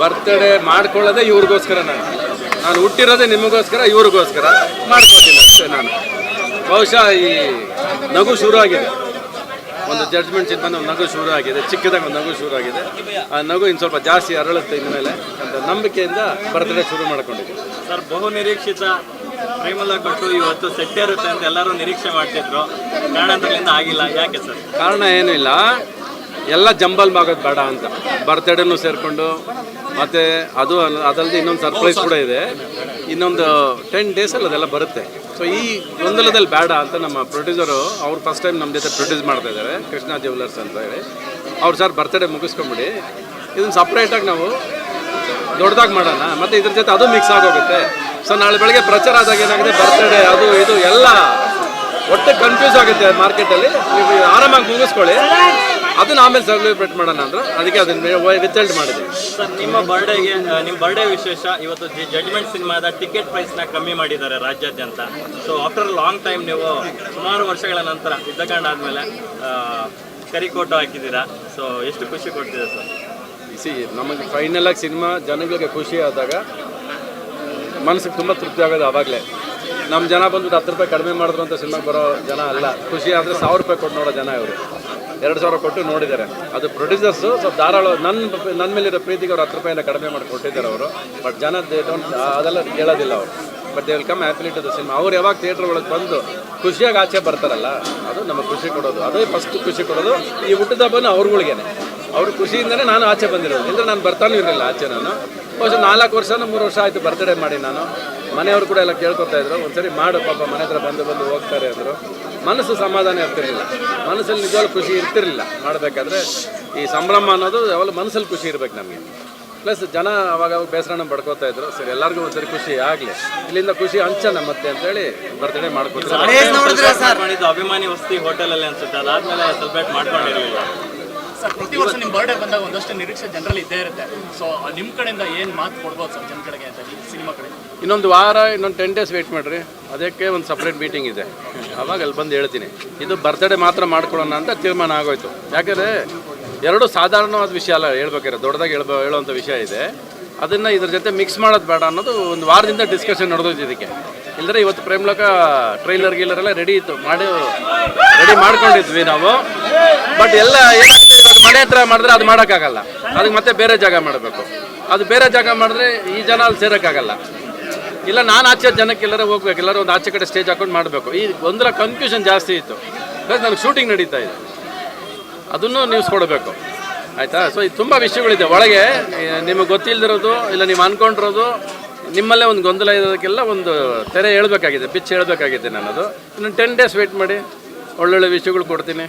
Birthday ಮಾಡ್ಕೊಳ್ಳೋದೇ ಇವ್ರಿಗೋಸ್ಕರ ನಾನು. ನಾನು ಹುಟ್ಟಿರೋದೇ ನಿಮಗೋಸ್ಕರ ಇವ್ರಿಗೋಸ್ಕರ ಮಾಡ್ಕೋತೀನಿ ಅಷ್ಟೇ ನಾನು. ಬಹುಶಃ ಈ ನಗು ಶುರು ಆಗಿದೆ ಒಂದು ಜಡ್ಜ್ಮೆಂಟ್ ಬಂದು ಒಂದು ನಗು ಶುರು ಆಗಿದೆ ಚಿಕ್ಕದಾಗ ಒಂದು ನಗು ಶುರು ಆಗಿದೆ ಆ ನಗು ಇನ್ನು ಸ್ವಲ್ಪ ಜಾಸ್ತಿ ಅರಳುತ್ತೆ ಇನ್ಮೇಲೆ ಅಂತ ನಂಬಿಕೆಯಿಂದ ಬರ್ತ್ಡೇ ಶುರು ಮಾಡ್ಕೊಂಡಿದ್ದೀನಿ. ಸರ್ ಬಹು ನಿರೀಕ್ಷಿತ ಪ್ರೇಮಲ ಕೊಟ್ಟು ಇವತ್ತು ಸೆಟ್ಟೇ ಇರುತ್ತೆ ಅಂತ ಎಲ್ಲರೂ ನಿರೀಕ್ಷೆ ಮಾಡ್ತಿದ್ರು. ಕಾರಣಾಂತರಗಳಿಂದ ಆಗಿಲ್ಲ. ಯಾಕೆ ಸರ್? ಕಾರಣ ಏನೂ ಇಲ್ಲ. ಎಲ್ಲ ಜಂಬಲ್ ಆಗೋದು ಬೇಡ ಅಂತ. ಬರ್ತ್ಡೇನು ಸೇರಿಕೊಂಡು, ಮತ್ತು ಅದು ಅದಲ್ಲದೆ ಇನ್ನೊಂದು ಸರ್ಪ್ರೈಸ್ ಕೂಡ ಇದೆ. ಇನ್ನೊಂದು ಟೆನ್ ಡೇಸಲ್ಲಿ ಅದೆಲ್ಲ ಬರುತ್ತೆ. ಸೊ ಈ ಗೊಂದಲದಲ್ಲಿ ಬೇಡ ಅಂತ ನಮ್ಮ ಪ್ರೊಡ್ಯೂಸರು ಅವ್ರು ಫಸ್ಟ್ ಟೈಮ್ ನಮ್ಮ ಜೊತೆ ಪ್ರೊಡ್ಯೂಸ್ ಮಾಡ್ತಾ ಇದ್ದಾರೆ ಕೃಷ್ಣ ಜ್ಯುವೆಲರ್ಸ್ ಅಂತ ಹೇಳಿ. ಅವ್ರು ಸರ್ ಬರ್ತ್ಡೇ ಮುಗಿಸ್ಕೊಂಬಿಡಿ. ಇದನ್ನು ಸಪ್ರೇಟಾಗಿ ನಾವು ದೊಡ್ಡದಾಗಿ ಮಾಡೋಣ. ಮತ್ತು ಇದ್ರ ಜೊತೆ ಅದು ಮಿಕ್ಸ್ ಆಗೋಗುತ್ತೆ. ಸೊ ನಾಳೆ ಬೆಳಗ್ಗೆ ಪ್ರಚಾರ ಆದಾಗ ಏನಾಗಿದೆ? ಬರ್ತ್ಡೇ, ಅದು, ಇದು, ಎಲ್ಲ ಒಟ್ಟು ಕನ್ಫ್ಯೂಸ್ ಆಗುತ್ತೆ ಮಾರ್ಕೆಟಲ್ಲಿ ನೀವು ಆರಾಮಾಗಿ ಮುಗಿಸ್ಕೊಳ್ಳಿ. ಅದನ್ನ ಆಮೇಲೆ ಸೆಲೆಬ್ರೇಟ್ ಮಾಡೋಣ ಅಂದ್ರೆ ಅದಕ್ಕೆ ಅದನ್ನ ರಿಸಲ್ಟ್ ಮಾಡಿದ್ವಿ. ಸರ್ ನಿಮ್ಮ ಬರ್ಡೇಗೆ ನಿಮ್ಮ ಬರ್ಡೇ ವಿಶೇಷ ಇವತ್ತು ಜಡ್ಜ್ಮೆಂಟ್ ಸಿನಿಮಾದ ಟಿಕೆಟ್ ಪ್ರೈಸ್ನ ಕಮ್ಮಿ ಮಾಡಿದ್ದಾರೆ ರಾಜ್ಯಾದ್ಯಂತ. ಸೊ ಆಫ್ಟರ್ ಲಾಂಗ್ ಟೈಮ್ ನೀವು ಸುಮಾರು ವರ್ಷಗಳ ನಂತರ ಯುದ್ಧಕಾಂಡ ಆದಮೇಲೆ ಕರಿಕೋಟು ಹಾಕಿದ್ದೀರಾ. ಸೊ ಎಷ್ಟು ಖುಷಿ ಕೊಡ್ತಿದೆ ಸರ್ ಸಿ ನಮಗೆ ಫೈನಲ್ ಆಗಿ ಸಿನಿಮಾ ಜನಗಳಿಗೆ ಖುಷಿ ಆದಾಗ ಮನಸ್ಸಿಗೆ ತುಂಬ ತೃಪ್ತಿ ಆಗೋದು ಆವಾಗಲೇ. ನಮ್ಮ ಜನ ಬಂದ್ಬಿಟ್ಟು ಹತ್ತು ರೂಪಾಯಿ ಕಡಿಮೆ ಮಾಡಿದ್ರು ಅಂತ ಸಿನಿಮಾಗೆ ಬರೋ ಜನ ಅಲ್ಲ. ಖುಷಿ ಆದರೆ ಸಾವಿರ ರೂಪಾಯಿ ಕೊಟ್ಟು ನೋಡೋ ಜನ ಇವರು. ಎರಡು ಸಾವಿರ ಕೊಟ್ಟು ನೋಡಿದ್ದಾರೆ. ಅದು ಪ್ರೊಡ್ಯೂಸರ್ಸು ಸ್ವಲ್ಪ ಧಾರಾಳ ನನ್ನ ನನ್ನ ಮೇಲಿರೋ ಪ್ರೀತಿಗೆ ಅವ್ರು ಹತ್ತು ರೂಪಾಯಿನ ಕಡಿಮೆ ಮಾಡಿ ಕೊಟ್ಟಿದ್ದಾರೆ ಅವರು. ಬಟ್ ಜನ ದೇ ಡೋಂಟ್ ಅದೆಲ್ಲ ಕೇಳೋದಿಲ್ಲ ಅವರು. But they will come happily to cinema ಅವ್ರು ಯಾವಾಗ ಥಿಯೇಟ್ರ್ ಒಳಗೆ ಬಂದು ಖುಷಿಯಾಗಿ ಆಚೆ ಬರ್ತಾರಲ್ಲ, ಅದು ನಮಗೆ ಖುಷಿ ಕೊಡೋದು. ಅದೇ ಫಸ್ಟ್ ಖುಷಿ ಕೊಡೋದು. ಈ ಹುಟ್ಟಿದ ಹಬ್ಬನ ಅವ್ರುಗಳಿಗೇನೆ. ಅವ್ರ ಖುಷಿಯಿಂದನೇ ನಾನು ಆಚೆ ಬಂದಿರೋದು. ಇಲ್ಲದ್ರೆ ನಾನು ಬರ್ತಾನೂ ಇರಲಿಲ್ಲ ಆಚೆ ನಾನು. ಬಹುಶಃ ನಾಲ್ಕು ವರ್ಷನೂ ಮೂರು ವರ್ಷ ಆಯಿತು ಬರ್ತ್ಡೇ ಮಾಡಿ ನಾನು. ಮನೆಯವರು ಕೂಡ ಎಲ್ಲ ಕೇಳ್ಕೊತಾ ಇದ್ರು. ಒಂದ್ಸರಿ ಮಾಡು ಪಾಪ ಮನೆ ಹತ್ರ ಬಂದು ಬಂದು ಹೋಗ್ತಾರೆ ಅಂದರು. ಮನಸ್ಸು ಸಮಾಧಾನ ಇರ್ತಿರಲಿಲ್ಲ. ಮನಸ್ಸಲ್ಲಿ ನಿಜವಾಗ್ಲೂ ಖುಷಿ ಇರ್ತಿರಲಿಲ್ಲ ಮಾಡಬೇಕಾದ್ರೆ. ಈ ಸಂಭ್ರಮ ಅನ್ನೋದು ಯಾವಾಗಲೂ ಮನಸ್ಸಲ್ಲಿ ಖುಷಿ ಇರಬೇಕು ನಮಗೆ. ಪ್ಲಸ್ ಜನ ಅವಾಗ ಅವಾಗ ಬೇಸರನ ಪಡ್ಕೋತಾ ಇದ್ರು. ಸರಿ ಎಲ್ಲರಿಗೂ ಒಂದ್ಸರಿ ಖುಷಿ ಆಗಲಿ. ಇಲ್ಲಿಂದ ಖುಷಿ ಹಂಚನ ಮತ್ತೆ ಅಂತೇಳಿ ಬರ್ತ್ಡೇ ಮಾಡ್ಕೊತಾರೆ ಮಾಡಿದ್ದು ಅಭಿಮಾನಿ ವಸತಿ ಹೋಟೆಲಲ್ಲಿ ಅನ್ಸುತ್ತೆ. ಅದಾದ್ಮೇಲೆ ಸೆಲೆಬ್ರೇಟ್ ಮಾಡ್ಕೊಂಡಿರಲಿಲ್ಲ. ಪ್ರತಿ ವರ್ಷ ನಿಮ್ಮ ಬರ್ಡೇ ಬಂದಾಗ ಒಂದಷ್ಟು ನಿರೀಕ್ಷೆ ಜನರಲ್ಲಿ ಇದ್ದೇ ಇರುತ್ತೆ. ಸೊ ನಿಮ್ಮ ಕಡೆಯಿಂದ ಏನು ಮಾತು ಕೊಡ್ಬೋದು ಸರ್, ಜನ ಕಡೆಗೆ ಅಂತ ಸಿನಿಮಾ ಕಡೆ? ಇನ್ನೊಂದು ವಾರ, ಇನ್ನೊಂದು ಟೆನ್ ಡೇಸ್ ವೇಟ್ ಮಾಡಿರಿ. ಅದಕ್ಕೆ ಒಂದು ಸಪ್ರೇಟ್ ಮೀಟಿಂಗ್ ಇದೆ. ಅವಾಗ ಅಲ್ಲಿ ಬಂದು ಹೇಳ್ತೀನಿ. ಇದು ಬರ್ತ್ಡೇ ಮಾತ್ರ ಮಾಡ್ಕೊಳ್ಳೋಣ ಅಂತ ತೀರ್ಮಾನ ಆಗೋಯ್ತು. ಯಾಕಂದರೆ ಎರಡು ಸಾಧಾರಣವಾದ ವಿಷಯ ಅಲ್ಲ ಹೇಳ್ಬೇಕಾರೆ ದೊಡ್ಡದಾಗಿ ಹೇಳ್ಬೋ ಹೇಳುವಂಥ ವಿಷಯ ಇದೆ. ಅದನ್ನು ಇದ್ರ ಜೊತೆ ಮಿಕ್ಸ್ ಮಾಡೋದು ಬೇಡ ಅನ್ನೋದು ಒಂದು ವಾರದಿಂದ ಡಿಸ್ಕಷನ್ ನಡೆದೋಯ್ತು ಇದಕ್ಕೆ. ಇಲ್ಲದ್ರೆ ಇವತ್ತು ಪ್ರೇಮ್ಲೋಕ ಟ್ರೈಲರ್ ಗೀಲರೆಲ್ಲ ರೆಡಿ ಇತ್ತು. ಮಾಡಿ ರೆಡಿ ಮಾಡ್ಕೊಂಡಿದ್ವಿ ನಾವು. ಬಟ್ ಎಲ್ಲ ಏನಾಗುತ್ತೆ ಇವಾಗ ಮನೆ ಹತ್ರ ಮಾಡಿದ್ರೆ ಅದು ಮಾಡೋಕ್ಕಾಗಲ್ಲ. ಅದಕ್ಕೆ ಮತ್ತೆ ಬೇರೆ ಜಾಗ ಮಾಡಬೇಕು. ಅದು ಬೇರೆ ಜಾಗ ಮಾಡಿದ್ರೆ ಈ ಜನ ಅಲ್ಲಿ ಸೇರೋಕ್ಕಾಗಲ್ಲ. ಇಲ್ಲ, ನಾನು ಆಚೆ ಜನಕ್ಕೆ ಎಲ್ಲರೂ ಹೋಗ್ಬೇಕು. ಎಲ್ಲರೂ ಒಂದು ಆಚೆ ಕಡೆ ಸ್ಟೇಜ್ ಹಾಕೊಂಡು ಮಾಡಬೇಕು. ಈ ಒಂದರ ಕನ್ಫ್ಯೂಷನ್ ಜಾಸ್ತಿ ಇತ್ತು. ಪ್ಲಸ್ ನನಗೆ ಶೂಟಿಂಗ್ ನಡೀತಾ ಇದೆ. ಅದನ್ನು ನ್ಯೂಸ್ ಕೊಡಬೇಕು. ಆಯಿತಾ? ಸೊ ಇದು ತುಂಬ ವಿಷಯಗಳಿದೆ. ಒಳಗೆ ನಿಮಗೆ ಗೊತ್ತಿಲ್ಲದಿರೋದು ಇಲ್ಲ ನೀವು ಅಂದ್ಕೊಂಡಿರೋದು ನಿಮ್ಮಲ್ಲೇ ಒಂದು ಗೊಂದಲ ಇರೋದಕ್ಕೆಲ್ಲ ಒಂದು ತೆರೆ ಹೇಳಬೇಕಾಗಿದೆ, ಪಿಚ್ ಹೇಳಬೇಕಾಗಿದೆ ನಾನು ಅದು ಇನ್ನು ಟೆನ್ ಡೇಸ್ ವೆಯ್ಟ್ ಮಾಡಿ, ಒಳ್ಳೊಳ್ಳೆ ವಿಷಯಗಳು ಕೊಡ್ತೀನಿ.